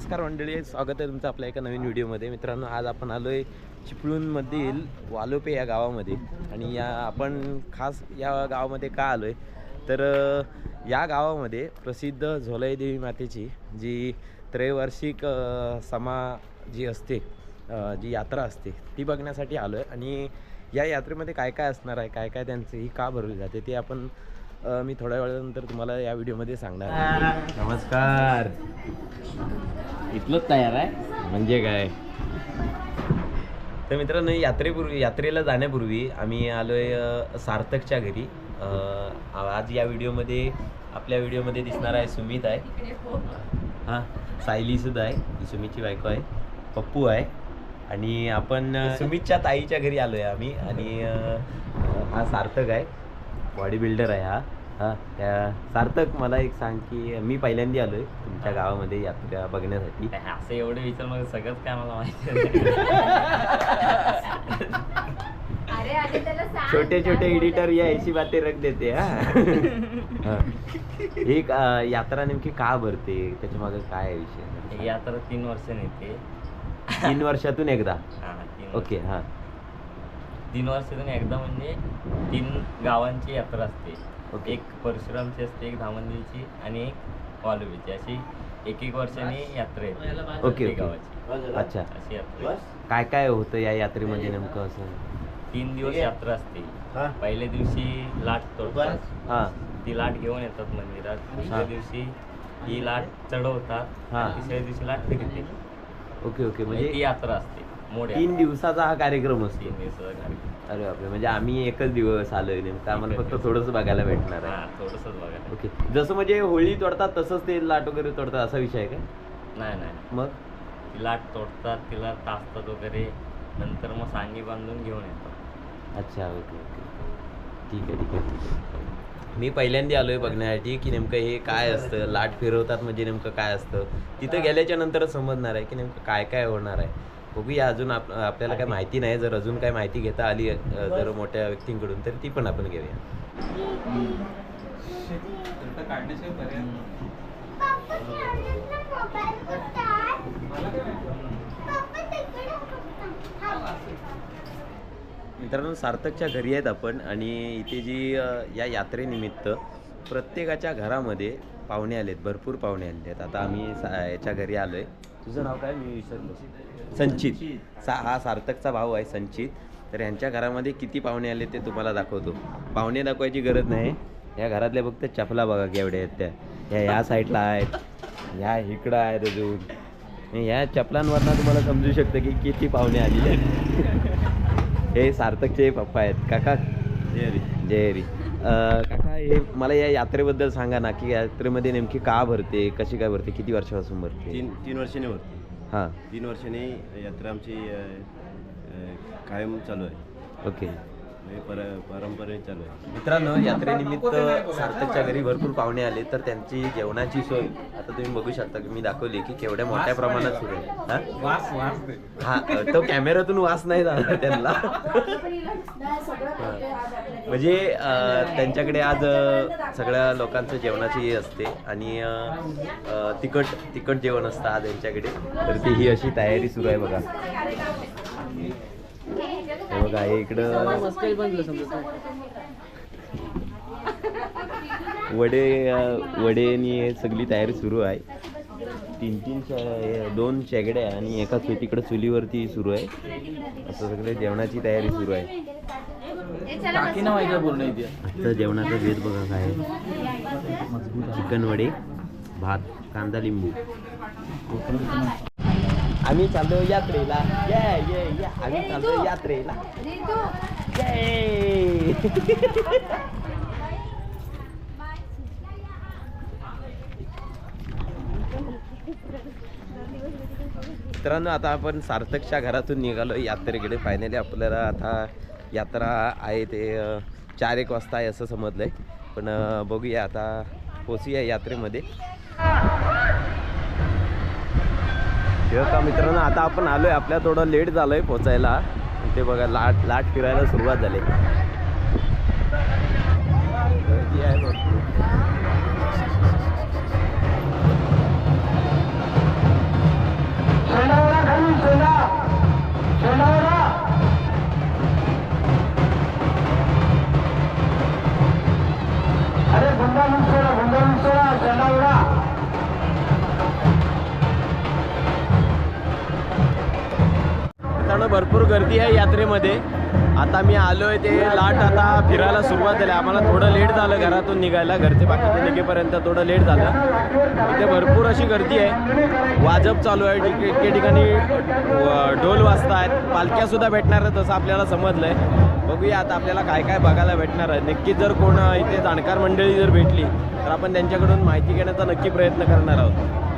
नमस्कार मंडळी स्वागत आहे तुमचं आपल्या एका नवीन व्हिडिओमध्ये. मित्रांनो आज आपण आलो आहे चिपळूणमधील वालोपे या गावामध्ये. आणि या आपण खास या गावामध्ये का आलो आहे तर या गावामध्ये प्रसिद्ध झोलाई देवी मातेची जी त्रैवार्षिक समा जी असते जी यात्रा असते ती बघण्यासाठी आलो आहे आणि या यात्रेमध्ये काय काय असणार आहे? काय काय त्यांचं ही का भरली जाते? ते आपण मी थोड्या वेळानंतर तुम्हाला या व्हिडिओमध्ये सांगणार आहे. नमस्कार. इथलंच तयार आहे. म्हणजे काय? तर मित्रांनो यात्रेपूर्वी यात्रेला जाण्यापूर्वी आम्ही आलोय अ, सार्थकच्या घरी. आज या व्हिडिओमध्ये आपल्या व्हिडिओमध्ये दिसणार आहे सुमित आहे. हां सायली सुद्धा आहे. सुमितची बायको आहे. पप्पू आहे. आणि आपण सुमितच्या ताईच्या घरी आलोय आम्ही. आणि हा सार्थक आहे. बॉडी बिल्डर आहे हा. हा त्या सार्थक मला एक सांग की मी पहिल्यांदा आलोय तुमच्या गावामध्ये यात्रा बघण्यासाठी. असं एवढे विचारमध्ये सगळंच काय मला माहिती अरे अरे त्याला सांग. छोटे छोटे एडिटर. या ऐशी बातें रख देते हा. हा. ही का- यात्रा नेमकी का भरते? त्याच्यामागे काय आहे विषय? ही यात्रा तीन वर्षांनी येते तीन वर्षातून एकदा? हा, तीन ओके हा. वर्ष- तीन वर्षातून एकदा म्हणजे तीन गावांची यात्रा असते. एक परशुरामची असते एक धामंदिरची आणि एक वालुबीची. अशी एक एक वर्षांनी यात्रा येते. ओके. गावाची. अच्छा. अशी यात्रा. काय काय होतं या यात्रेमध्ये नेमकं असं? तीन दिवस यात्रा असते. पहिल्या दिवशी लाट तोडतात. हा. ती लाट घेऊन येतात मंदिरात. दुसऱ्या. दिवशी ही लाट चढवतात. तिसऱ्या दिवशी लाट फिरते. Okay okay. म्हणजे ती म्हणजे यात्रा असते. तीन दिवसाचा हा कार्यक्रम असतो. अरे बापरे म्हणजे आम्ही एकच दिवस आलोय नेमकं. आम्हाला फक्त. थोडंसं बघायला भेटणार हा आहे बघायला ओके. जसं म्हणजे होळी तोडतात तसंच ते लाट वगैरे तोडतात असा विषय आहे काय नाही नाही मग? ती लाट तोडतात तिला तासतात वगैरे. नंतर मग सांगी बांधून घेऊन येतात. अच्छा ओके ओके. ठीक आहे ठीक आहे मी पहिल्यांदा आलोय बघण्यासाठी की नेमकं हे काय असतं? लाट फिरवतात म्हणजे नेमकं काय असतं? तिथं गेल्याच्या नंतरच समजणार आहे की नेमकं काय काय होणार आहे. बघूया अजून आप आपल्याला काय माहिती नाही जर अजून काय माहिती घेता आली अ, जर मोठ्या व्यक्तींकडून तर ती पण आपण घेऊया पप्पा खेळण्याचा मोबाईल कुठं आहे? पप्पा तिकडे कुठं आहे? मित्रांनो सार्थकच्या घरी आहेत आपण आणि इथे जी अ, या यात्रेनिमित्त प्रत्येकाच्या घरामध्ये पाहुणे आलेत भरपूर पाहुणे आले आहेत आता आम्ही सा- याच्या घरी आलोय तुझं नाव काय? मी विसरलो. संचित. सा हा सार्थकचा भाऊ आहे संचित. तर यांच्या घरामध्ये किती पाहुणे आले ते तुम्हाला दाखवतो. पाहुणे दाखवायची गरज नाही. या घरातल्या फक्त चपला बघा केवढ्या आहेत त्या. ह्या ह्या साईडला आहेत. ह्या इकडं आहेत अजून. ह्या चपलांवरनं तुम्हाला समजू शकतं की किती पाहुणे आलेले आहेत. हे सार्थकचे पप्पा आहेत. काका? जय हरी. जय हरी. हे मला या यात्रेबद्दल सांगा ना की यात्रेमध्ये नेमकी का भरते कशी काय भरते किती वर्षापासून भरते? तीन तीन वर्षांनी होती हां. तीन वर्षांनी यात्रा आमची अ, अ, कायम चालू आहे. ओके. पर परंपरेने चालू आहे. मित्रांनो यात्रेनिमित्त सार्थकच्या घरी भरपूर पाहुणे आले तर त्यांची जेवणाची सोय आता तुम्ही बघू शकता की मी दाखवली की केवढ्या मोठ्या प्रमाणात सुरू आहे. हा? हा तो कॅमेऱ्यातून वास नाही जाणार त्यांना. म्हणजे अ, त्यांच्याकडे आज अ, सगळ्या लोकांचं जेवणाची हे असते आणि अ, अ, तिखट तिखट जेवण असतं आज यांच्याकडे. तर ती ही अशी तयारी सुरू आहे बघा. बघा हे इकडं वडे अ, वडे आणि हे सगळी तयारी सुरू आहे. तीन तीन दोन शेगड्या आणि एका तिकडं चुलीवरती सुरू आहे. असं सगळे जेवणाची तयारी सुरू आहे. आजचं जेवणाचा भेद बघा काय आहे. चिकन वडे भात कांदा लिंबू. आम्ही चाललो यात्रेला. ये ये ये आम्ही चाललो यात्रेला. ये मित्रांनो आता आपण सार्थकच्या घरातून निघालो. यात्रेकडे फायनली आपल्याला आता यात्रा आहे ते चार एक वाजता आहे असं समजलंय. पण अ, बघूया आता पोचूया यात्रेमध्ये. तेव्हा का मित्रांनो आता आपण आलो आहे आपल्या थोडं लेट झालं आहे पोचायला. ते बघा लाट लाट फिरायला सुरुवात झाली. आहे भरपूर गर्दी आहे यात्रेमध्ये. आता मी आलो आहे ते लाट आता फिरायला सुरुवात झाली. आम्हाला थोडं लेट झालं घरातून निघायला. घरचे बाकीचे निघेपर्यंत थोडं लेट झालं. इथे भरपूर अशी गर्दी आहे. वाजप चालू आहे. ठिक- एके ठिकाणी ढोल वाजत आहेत पालख्यासुद्धा भेटणार आहेत तसं आपल्याला समजलं आहे बघूया आता आपल्याला काय काय बघायला भेटणार आहे. नक्कीच जर कोण इथे जाणकार मंडळी जर भेटली तर आपण त्यांच्याकडून माहिती घेण्याचा नक्की प्रयत्न करणार आहोत.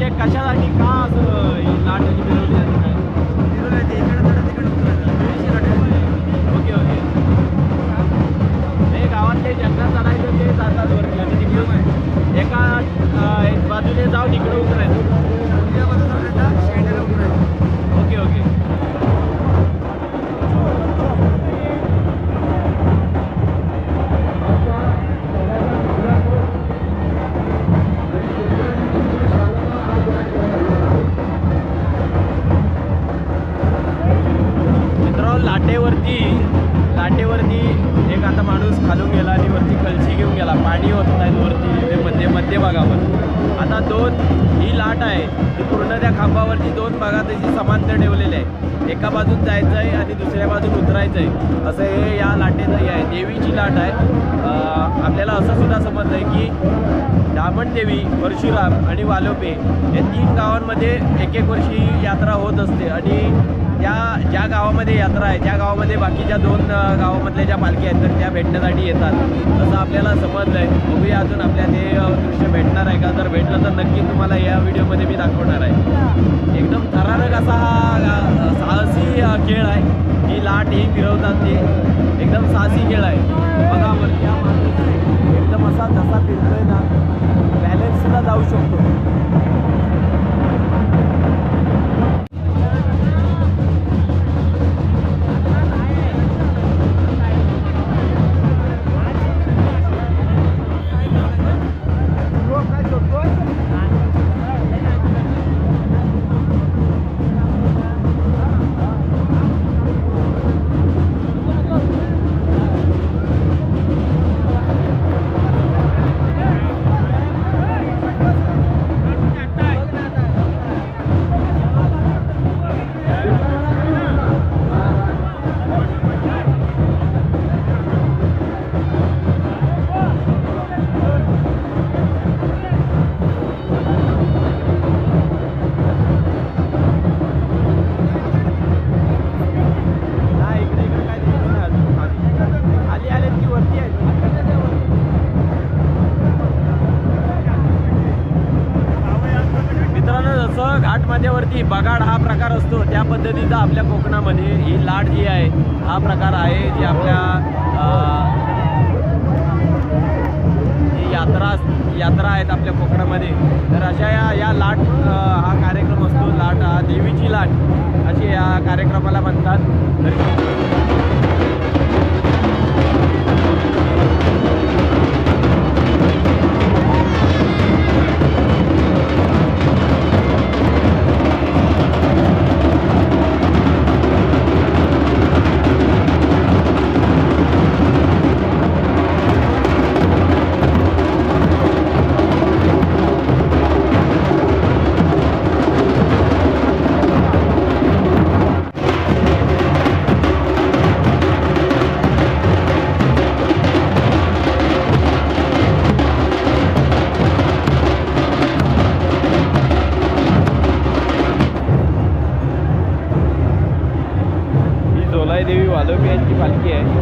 म्हणजे कशासाठी का असं ही लाट अशी फिरवली जाते काय? Okay okay. हे गावातले जंगलात चढायचं ते जातात वरती. आणि तिकडून एका एक बाजूने जाऊन इकडे उतरायचं. खालून गेला आणि वरती कलशी घेऊन गेला. पाणी होत नाही वरती ते मध्य मध्य भागावर. आता दोन ही लाट आहे ती पूर्ण त्या खांबावरती दोन भागात अशी समांतर ठेवलेले आहे. एका बाजून जायचं आहे आणि दुसऱ्या बाजून उतरायचं आहे असं हे या लाटेचं हे आहे. देवीची लाट आहे. आपल्याला असं सुद्धा समजलं आहे की दामणदेवी परशुराम आणि वालोपे या तीन गावांमध्ये एक एक वर्षी यात्रा होत असते. आणि त्या ज्या गावामध्ये यात्रा आहे त्या गावामध्ये बाकीच्या दोन गावामधल्या ज्या पालख्या आहेत तर त्या भेटण्यासाठी येतात. तसं आपल्याला समजलं आहे. बघूया अजून आपल्या ते दृश्य भेटणार आहे का? जर भेटलं तर नक्की तुम्हाला या व्हिडिओमध्ये मी दाखवणार आहे. एकदम थरारक असा हा साहसी खेळ आहे. ही लाट ही फिरवतात ते. एकदम साहसी खेळ आहे. बघा या एकदम असा जसा फिरतोय ना बॅलन्सला जाऊ शकतो. पद्धतीची बगाड हा प्रकार असतो त्या पद्धतीचा आपल्या कोकणामध्ये ही लाट जी आहे हा प्रकार आहे जी आपल्या यात्रा यात्रा आहेत आपल्या कोकणामध्ये. तर अशा या या लाट हा कार्यक्रम असतो लाट हा देवीची लाट अशी या कार्यक्रमाला म्हणतात. तर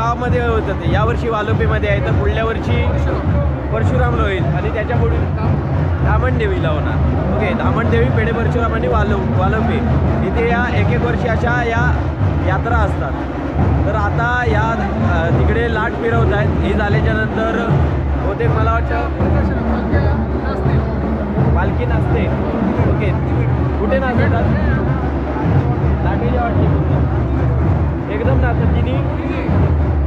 गावामध्ये होत असते यावर्षी वालोपीमध्ये आहे तर पुढल्या वर्षी परशुरामला होईल. आणि त्याच्या पुढील धामणदेवीला होणार ओके धामणदेवी पेढे परशुराम आणि वालो वालोपी. इथे या एक एक वर्षी अशा या यात्रा असतात. तर आता या तिकडे लाट फिरवत आहेत. हे झाल्याच्यानंतर होते मला वाटतं पालखी नसते ओके कुठे नाचतात लाटेच्या वाटते एकदम नाचत तिने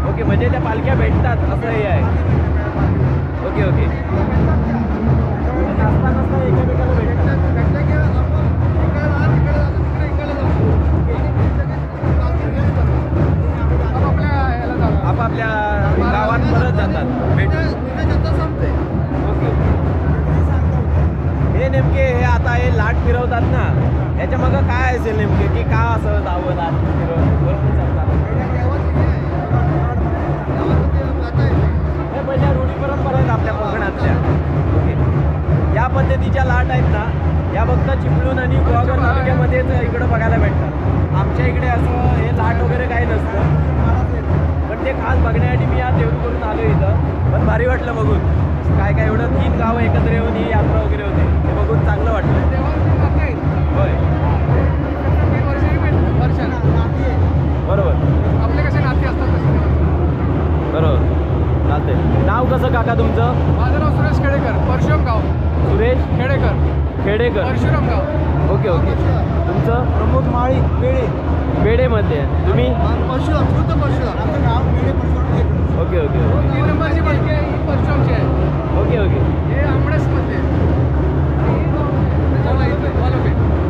ओके म्हणजे त्या पालख्या भेटतात असं हे आहे. Okay okay. म्हणजे भेटतात आपापल्या गावात परत जातात. भेट ओके. हे नेमके हे आता हे लाट फिरवतात ना. याच्या मग काय असेल नेमके? की का असं जावं लाट फिरवत पद्धतीच्या लाट आहेत ना या फक्त चिपळूण आणि गुहागर तालुक्यामध्येच इकडं बघायला भेटतात. आमच्या इकडे असं हे लाट वगैरे काही नसतं. पण ते खास बघण्यासाठी मी आज देऊन करून आलो इथं. पण भारी वाटलं बघून. काय काय एवढं तीन गावं एकत्र येऊन ही यात्रा वगैरे होते. ते बघून चांगलं वाटलं. होय. कसं काका तुमचं? माझं नाव सुरेश खेडेकर परशुराम गाव सुरेश खेडेकर. खेडेकर. परशुराम गाव ओके ओके. तुमचं? प्रमोद माळी पेळे पेढेमध्ये. आहे. तुम्ही परशुराम शुद्ध परशुराम. आमचं गाव Pele Parshuram okay okay okay. तीन नंबरची पालखी आहे ही परशुरामची आहे. Okay okay. हे इथं वालोपे फर्स्ट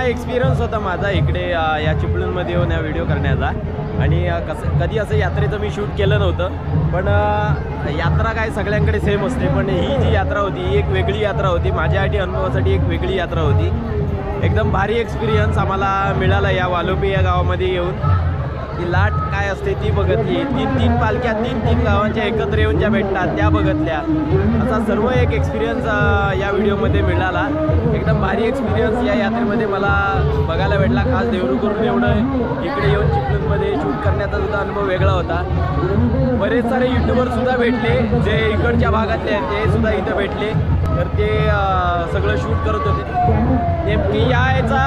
हा एक्सपिरियन्स होता माझा इकडे या चिपळूणमध्ये येऊन या व्हिडिओ करण्याचा. आणि कसं कधी असं यात्रेचं मी शूट केलं नव्हतं. पण यात्रा काय सगळ्यांकडे सेम असते. पण ही जी यात्रा होती ही एक वेगळी यात्रा होती. माझ्यासाठी अनुभवासाठी एक वेगळी यात्रा होती. एकदम भारी एक्सपिरियन्स आम्हाला मिळाला या वालोपी या गावामध्ये येऊन. ती लाट काय असते ती बघतली तीन तीन पालख्या तीन तीन गावांच्या एकत्र येऊन ज्या भेटतात त्या बघतल्या. असा सर्व एक एक्सपिरियन्स या व्हिडिओमध्ये मिळाला. एकदम भारी एक्सपिरियन्स या यात्रेमध्ये मला बघायला भेटला. खास देवरू करून एवढं इकडे येऊन चिपळूणमध्ये शूट करण्याचा सुद्धा अनुभव वेगळा होता. बरेच सारे युट्यूबरसुद्धा भेटले. जे इकडच्या भागातले आहेत ते सुद्धा इथं भेटले. तर ते सगळं शूट करत होते. नेमकी या याचा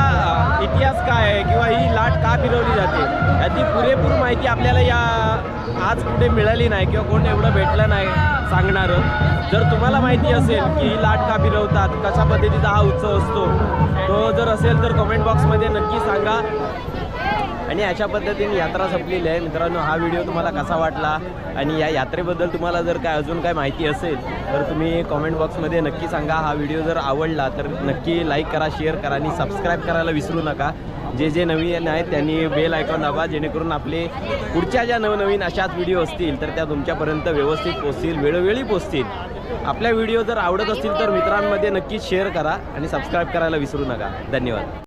इतिहास काय आहे किंवा ही लाट का फिरवली जाते? याची पुरेपूर माहिती आपल्याला या आज कुठे मिळाली नाही किंवा कोण एवढं भेटलं नाही सांगणारं. जर तुम्हाला माहिती असेल की ही लाट का फिरवतात कशा पद्धतीचा हा उत्सव असतो तो जर असेल तर कमेंट बॉक्समध्ये नक्की सांगा. आणि अशा पद्धतीने यात्रा संपलेली आहे. मित्रांनो हा व्हिडिओ तुम्हाला कसा वाटला आणि या यात्रेबद्दल तुम्हाला जर काय अजून काय माहिती असेल तर तुम्ही कॉमेंट बॉक्समध्ये नक्की सांगा. हा व्हिडिओ जर आवडला तर नक्की लाईक करा शेअर करा आणि सबस्क्राईब करायला विसरू नका. जे जे नवीन आहेत त्यांनी बेल आयकॉन दाबा जेणेकरून आपले पुढच्या ज्या नवनवीन अशाच व्हिडिओ असतील तर त्या तुमच्यापर्यंत व्यवस्थित पोचतील वेळोवेळी पोचतील आपल्या व्हिडिओ जर आवडत असतील तर मित्रांमध्ये नक्कीच शेअर करा आणि सबस्क्राईब करायला विसरू नका. धन्यवाद.